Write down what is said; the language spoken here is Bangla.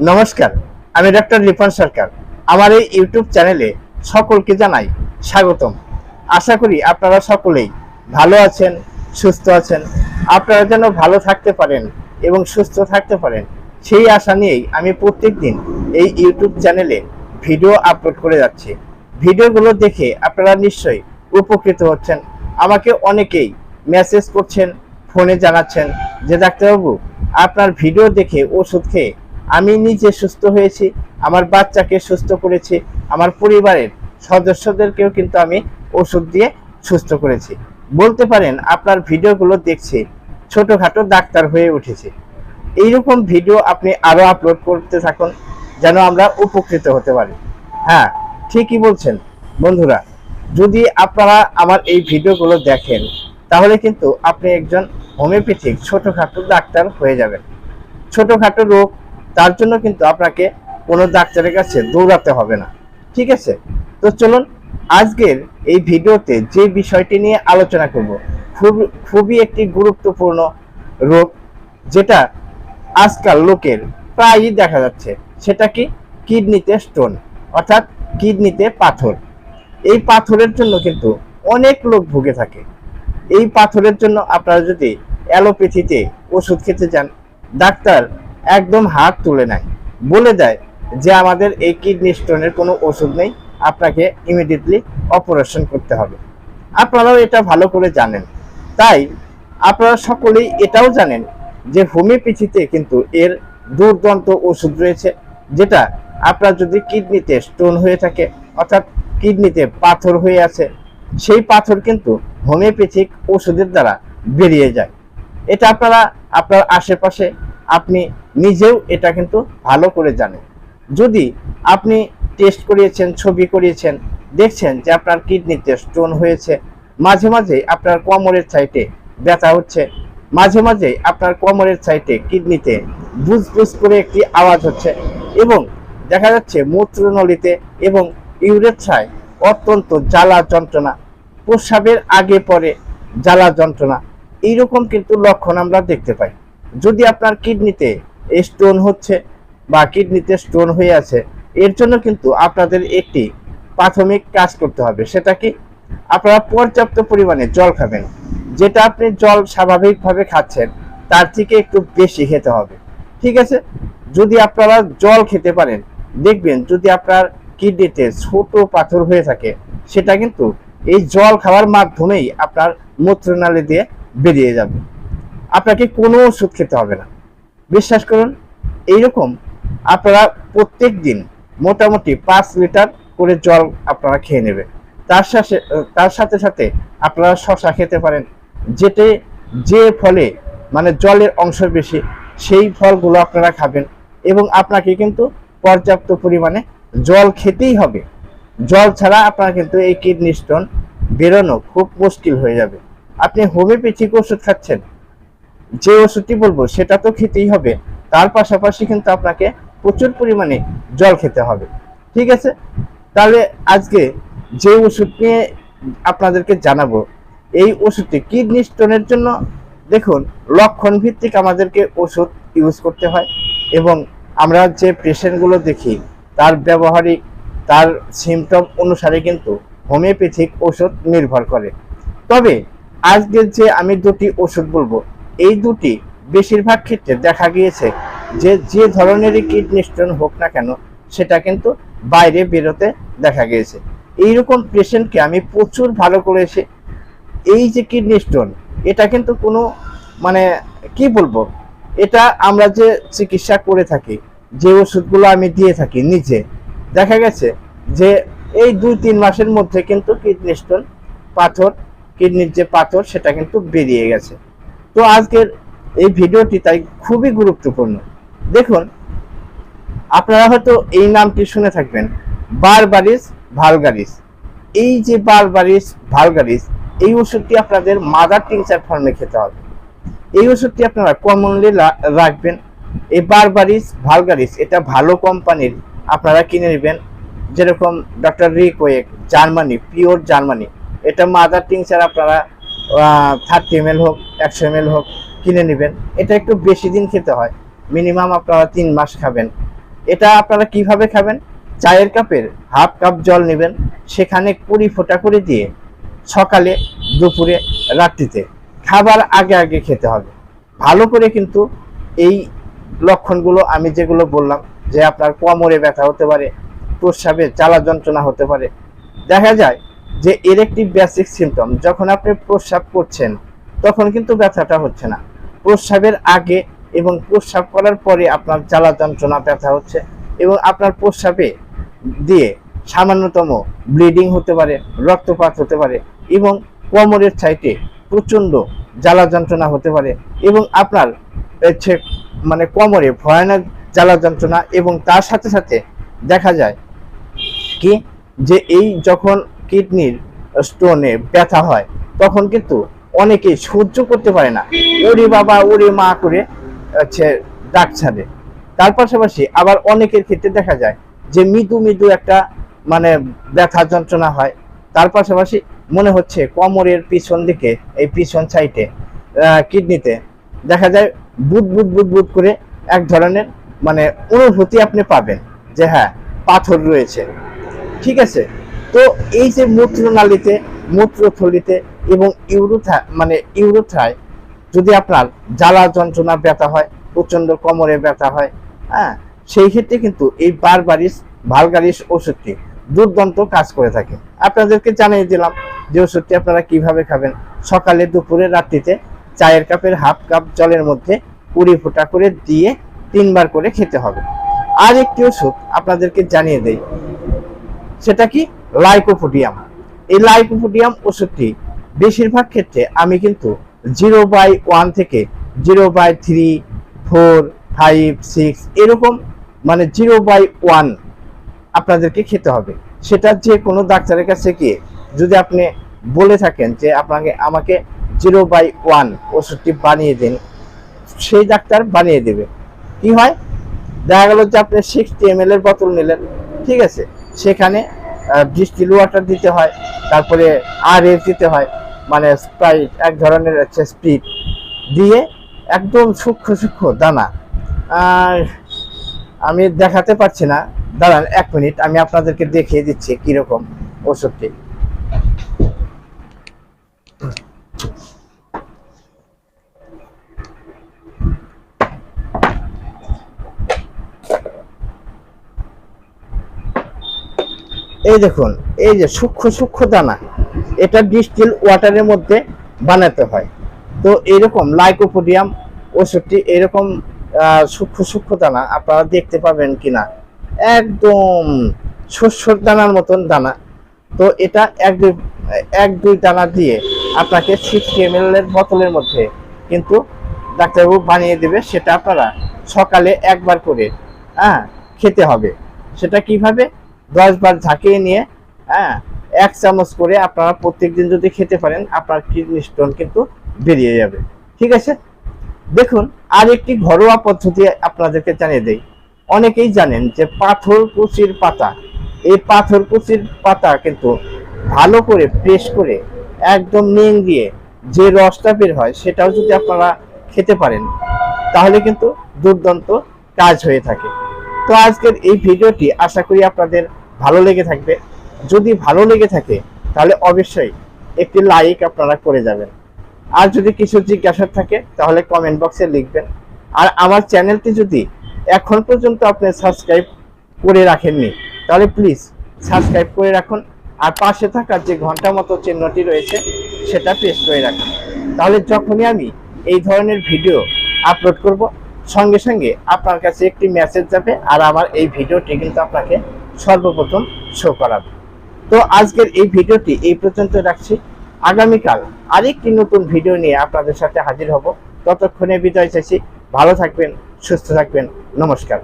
নমস্কার, আমি ডক্টর রিপন সরকার। আমার এই ইউটিউব চ্যানেলে সকলকে জানাই স্বাগতম। আশা করি আপনারা সকলেই ভালো আছেন, সুস্থ আছেন। আপনারা যেন ভালো থাকতে পারেন এবং সুস্থ থাকতে পারেন, সেই আশা নিয়েই আমি প্রত্যেকদিন এই ইউটিউব চ্যানেলে ভিডিও আপলোড করে যাচ্ছি। ভিডিওগুলো দেখে আপনারা নিশ্চয়ই উপকৃত হচ্ছেন। আমাকে অনেকেই মেসেজ করছেন ফোনে জানাচ্ছেন যে, ডাক্তারবাবু, আপনার ভিডিও দেখে ওষুধ খেয়ে আমি নিজে সুস্থ হয়েছি, আমার বাচ্চাকে সুস্থ করেছি, আমার পরিবারের সদস্যদেরকেও কিন্তু আমি ওষুধ দিয়ে সুস্থ করেছি। বলতে পারেন, আপনার ভিডিওগুলো দেখছে, ছোটোখাটো ডাক্তার হয়ে উঠেছে। এইরকম ভিডিও আপনি আরও আপলোড করতে থাকুন, যেন আমরা উপকৃত হতে পারি। হ্যাঁ ঠিকই বলছেন। বন্ধুরা, যদি আপনারা আমার এই ভিডিওগুলো দেখেন, তাহলে কিন্তু আপনি একজন হোমিওপ্যাথিক, ছোটোখাটো ডাক্তার হয়ে যাবেন। ছোটোখাটো রোগ তার জন্য কিন্তু আপনাকে কোনো ডাক্তারের কাছে দৌড়াতে হবে না। ঠিক আছে? তো চলুন, আজকের এই ভিডিওতে যে বিষয়টি নিয়ে আলোচনা করব, খুব, খুবই একটি গুরুত্বপূর্ণ রোগ, যেটা আজকাল লোকের প্রায়ই দেখা যাচ্ছে। সেটা কি? কিডনিতে স্টোন অর্থাৎ কিডনিতে পাথর। এই পাথরের জন্য কিন্তু অনেক লোক ভুগে থাকে। এই পাথরের জন্য আপনারা যদি অ্যালোপ্যাথিতে ওষুধ খেতে যান, ডাক্তার একদম হাত তুলে নেয়। বলে দেয় যে আমাদের এই কিডনি স্টোনের কোনো ওষুধ নেই, আপনাকে ইমিডিয়েটলি অপারেশন করতে হবে। আপনারাও এটা ভালো করে জানেন। তাই আপনারা সকলেই এটাও জানেন যে হোমিওপ্যাথিতে কিন্তু এর দুর্দান্ত ওষুধ রয়েছে, যেটা আপনার যদি কিডনিতে স্টোন হয়ে থাকে, অর্থাৎ কিডনিতে পাথর হয়ে আছে, সেই পাথর কিন্তু হোমিওপ্যাথিক ওষুধের দ্বারা বেরিয়ে যায়। এটা আপনারা আপনার আশেপাশে আপনি নিজেও এটা কিন্তু ভালো করে জানেন। যদি আপনি টেস্ট করিয়েছেন, ছবি করিয়েছেন, দেখছেন যে আপনার কিডনিতে স্টোন হয়েছে, মাঝে মাঝে আপনার কোমরের সাইডে ব্যথা হচ্ছে, মাঝে মাঝে আপনার কোমরের সাইডে কিডনিতে বুজ বুজ করে একটি আওয়াজ হচ্ছে এবং দেখা যাচ্ছে মূত্রনলীতে এবং ইউরেথ্রায় অত্যন্ত জ্বালা যন্ত্রণা, প্রস্রাবের আগে পরে জ্বালা যন্ত্রণা, এইরকম কিন্তু লক্ষণ আমরা দেখতে পাই। যদি আপনার কিডনিতে স্টোন হচ্ছে বা কিডনিতে স্টোন হয়ে আছে, এর জন্য কিন্তু আপনাদের একটি প্রাথমিক কাজ করতে হবে। সেটা কি? আপনারা পর্যাপ্ত পরিমাণে জল খাবেন। যেটা আপনি জল স্বাভাবিকভাবে খাচ্ছেন, তার থেকে একটু বেশি খেতে হবে। ঠিক আছে? যদি আপনারা জল খেতে পারেন, দেখবেন যদি আপনার কিডনিতে ছোট পাথর হয়ে থাকে, সেটা কিন্তু এই জল খাওয়ার মাধ্যমেই আপনার মূত্রনালী দিয়ে বেরিয়ে যাবে। আপনাকে কোনো ওষুধ খেতে হবে না। বিশ্বাস করুন, এইরকম আপনারা প্রত্যেক দিন মোটামুটি পাঁচ লিটার করে জল আপনারা খেয়ে নেবেন। তার সাথে তার সাথে সাথে আপনারা শশা খেতে পারেন। যেতে যে ফলে মানে জলের অংশ বেশি, সেই ফলগুলো আপনারা খাবেন এবং আপনাকে কিন্তু পর্যাপ্ত পরিমাণে জল খেতেই হবে। জল ছাড়া আপনার কিন্তু এই কিডনি স্টোন বেরোনো খুব মুশকিল হয়ে যাবে। আপনি হোমিওপ্যাথিক ওষুধ খাচ্ছেন যে ওষুধটি বলব, সেটা তো খেতেই হবে। তার পাশাপাশি কিন্তু আপনাকে প্রচুর পরিমাণে জল খেতে হবে। ঠিক আছে? তাহলে আজকে যে ওষুধ নিয়ে আপনাদেরকে জানাব, এই ওষুধটি কিডনি স্টোনের জন্য, দেখুন লক্ষণ ভিত্তিক আমাদেরকে ওষুধ ইউজ করতে হয় এবং আমরা যে পেশেন্টগুলো দেখি, তার ব্যবহারিক, তার সিমটম অনুসারে কিন্তু হোমিওপ্যাথিক ওষুধ নির্ভর করে। তবে আজকের যে আমি দুটি ওষুধ বলব এই দুটি বেশিরভাগ ক্ষেত্রে দেখা গিয়েছে যে যে ধরনেরই কিডনি স্টোন হোক না কেন, সেটা কিন্তু বাইরে বেরোতে দেখা গিয়েছে। এইরকম পেশেন্টকে আমি প্রচুর ভালো করেছি এই যে কিডনি স্টোন, এটা কিন্তু কোনো মানে কি বলব, এটা আমরা যে চিকিৎসা করে থাকি, যে ওষুধগুলো আমি দিয়ে থাকি নিজে, দেখা গেছে যে এই দুই তিন মাসের মধ্যে কিন্তু কিডনি স্টোন পাথর, কিডনির যে পাথর, সেটা কিন্তু বেরিয়ে গেছে। তো আজকের এই ভিডিওটি তাই খুবই গুরুত্বপূর্ণ। দেখুন, আপনারা হয়তো এই নামটি শুনে থাকবেন, বারবারিস ভালগারিস। এই যে বারবারিস ভালগারিস, এই ওষুধটি আপনাদের মাদার টিংচার ফর্মে খেতে হবে। এই ওষুধটি আপনারা কমনলি রাখবেন, এই বারবারিস ভালগারিস, এটা ভালো কোম্পানির, আপনারা কিনে নেবেন। যেরকম doctor Reckeweg, Germany, pure Germany, এটা মাদার টিংচার আপনারা থার্টি এম হোক, একশো এম হোক, কিনে নেবেন। এটা একটু বেশি দিন খেতে হয়। মিনিমাম আপনারা তিন মাস খাবেন। এটা আপনারা কীভাবে খাবেন? চায়ের কাপের হাফ কাপ জল নেবেন, সেখানে কুড়ি ফোঁটা করে দিয়ে সকালে, দুপুরে, রাত্রিতে। খাবার আগে আগে খেতে হবে। ভালো করে কিন্তু এই লক্ষণগুলো আমি যেগুলো বললাম, যে আপনার কোমরে ব্যথা হতে পারে প্রস্রাবে জ্বালা যন্ত্রণা হতে পারে, দেখা যায় যে এর একটি বেসিক সিমটম যখন আপনি প্রস্রাব করছেন, তখন কিন্তু ব্যথাটা হচ্ছে না। প্রস্রাবের আগে এবং প্রস্রাব করার পরে আপনার জ্বালা যন্ত্রণা ব্যথা হচ্ছে এবং আপনার প্রস্রাবে দিয়ে সামান্যতম ব্লিডিং হতে পারে, রক্তপাত হতে পারে এবং কোমরের সাইটে প্রচণ্ড জ্বালা যন্ত্রণা হতে পারে এবং আপনার মানে কোমরে ভয়ানক জ্বালা যন্ত্রণা এবং তার সাথে সাথে দেখা যায় কি যে এই যখন কিডনির স্টোনে ব্যথা হয়, তখন কিন্তু অনেকেই সহ্য করতে পারে না। ওরে বাবা, ওরে মা করে, হচ্ছে ডাক ছাড়ে তার পাশাপাশি আবার অনেকের ক্ষেত্রে দেখা যায় যে মৃদু মৃদু একটা মানে ব্যথা যন্ত্রণা হয়। তার পাশাপাশি মনে হচ্ছে কোমরের পিছন দিকে, এই পিছন সাইডে কিডনিতে দেখা যায় বুদ বুদ বুদ বুদ করে এক ধরনের মানে অনুভূতি আপনি পাবেন যে হ্যাঁ পাথর রয়েছে। ঠিক আছে? তো এই যে মূত্রনালীতে, মূত্রথলিতে এবং ইউরোথা মানে ইউরোথ্রায় যদি আপনার জ্বালা যন্ত্রণা ব্যথা হয় প্রচণ্ড কোমরে ব্যথা হয় হ্যাঁ সেই ক্ষেত্রে কিন্তু এই বারবারিস, ভালগারিস ওষুধটি দুর্দান্ত কাজ করে থাকে। আপনাদেরকে জানিয়ে দিলাম যে ওষুধটি আপনারা কীভাবে খাবেন। সকালে, দুপুরে, রাত্রিতে চায়ের কাপের হাফ কাপ জলের মধ্যে কুড়ি ফোঁটা করে দিয়ে তিনবার করে খেতে হবে। আর একটি ওষুধ আপনাদেরকে জানিয়ে দেই সেটা কি? লাইকোপোডিয়াম এই লাইকোপোডিয়াম ওষুধটি বেশিরভাগ ক্ষেত্রে আমি কিন্তু জিরো বাই ওয়ান থেকে zero by three four five six এরকম মানে জিরো বাই ওয়ান আপনাদেরকে খেতে হবে। সেটা যে কোনো ডাক্তারের কাছে গিয়ে যদি আপনি বলে থাকেন যে আপনাকে, আমাকে জিরো বাই ওয়ান ওষুধটি বানিয়ে দিন, সেই ডাক্তার বানিয়ে দেবে। কি হয়? দেখা গেল যে আপনি সিক্সটি এম এর বোতল নিলেন, ঠিক আছে? সেখানে ডিস্টিল ওয়াটার দিতে হয়, তারপরে আর এর দিতে হয় মানে স্প্রাইট এক ধরনের হচ্ছে স্পিড দিয়ে একদম সূক্ষ্ম সূক্ষ্ম দানা। আর আমি দেখাতে পারছি না। দাঁড়ান এক মিনিট, আমি আপনাদেরকে দেখিয়ে দিচ্ছি কীরকম ওষুধটি। এই দেখুন, এই যে সূক্ষ্ম সূক্ষ্ম দানা, এটা ডিস্টিল ওয়াটারের মধ্যে বানাতে হয়। তো এরকম লাইকোপোডিয়াম, ওষুধটি এরকম সূক্ষ্ম সূক্ষ্ম দানা আপনারা দেখতে পাবেন কিনা। একদম শস্যর দানার মতন দানা। তো এটা এক দুই এক দুই দানা দিয়ে আপনাকে সিক্সটি এম বোতলের মধ্যে কিন্তু ডাক্তারবাবু বানিয়ে দেবে, সেটা আপনারা সকালে একবার করে হ্যাঁ খেতে হবে। সেটা কীভাবে? দশ বার ঝাঁকিয়ে নিয়ে হ্যাঁ এক চামচ করে আপনারা প্রত্যেকদিন যদি খেতে পারেন, আপনার কিডনি স্টোন কিন্তু বেরিয়ে যাবে। ঠিক আছে? দেখুন আর একটি ঘরোয়া পদ্ধতি আপনাদেরকে জানিয়ে দেই। অনেকেই জানেন যে পাথর কুচির পাতা। এই পাথর কুচির পাতা কিন্তু ভালো করে প্রেস করে একদম নিং দিয়ে যে রসটা বের হয়, সেটাও যদি আপনারা খেতে পারেন, তাহলে কিন্তু দুর্দান্ত কাজ হয়ে থাকে। তো আজকের এই ভিডিওটি আশা করি আপনাদের ভালো লেগে থাকবে। যদি ভালো লেগে থাকে, তাহলে অবশ্যই একটি লাইক আপনারা করে যাবেন। আর যদি কিছু জিজ্ঞাসা থাকে, তাহলে কমেন্ট বক্সে লিখবেন। আর আমার চ্যানেলটি যদি এখন পর্যন্ত আপনি সাবস্ক্রাইব করে রাখেননি, তাহলে প্লিজ সাবস্ক্রাইব করে রাখুন। আর পাশে থাকা যে ঘণ্টা মতো চিহ্নটি রয়েছে, সেটা প্রেস করে রাখুন। তাহলে যখনই আমি এই ধরনের ভিডিও আপলোড করব সঙ্গে সঙ্গে আপনার কাছে একটি মেসেজ যাবে আর আমার এই ভিডিওটি কিন্তু আপনাকে সর্বপ্রথম শো করাবে। তো আজকের এই ভিডিওটি এই পর্যন্ত রাখছি। আগামীকাল আরেকটি নতুন ভিডিও নিয়ে আপনাদের সাথে হাজির হব। ততক্ষণে বিদায় চাইছি। ভালো থাকবেন, সুস্থ থাকবেন। নমস্কার।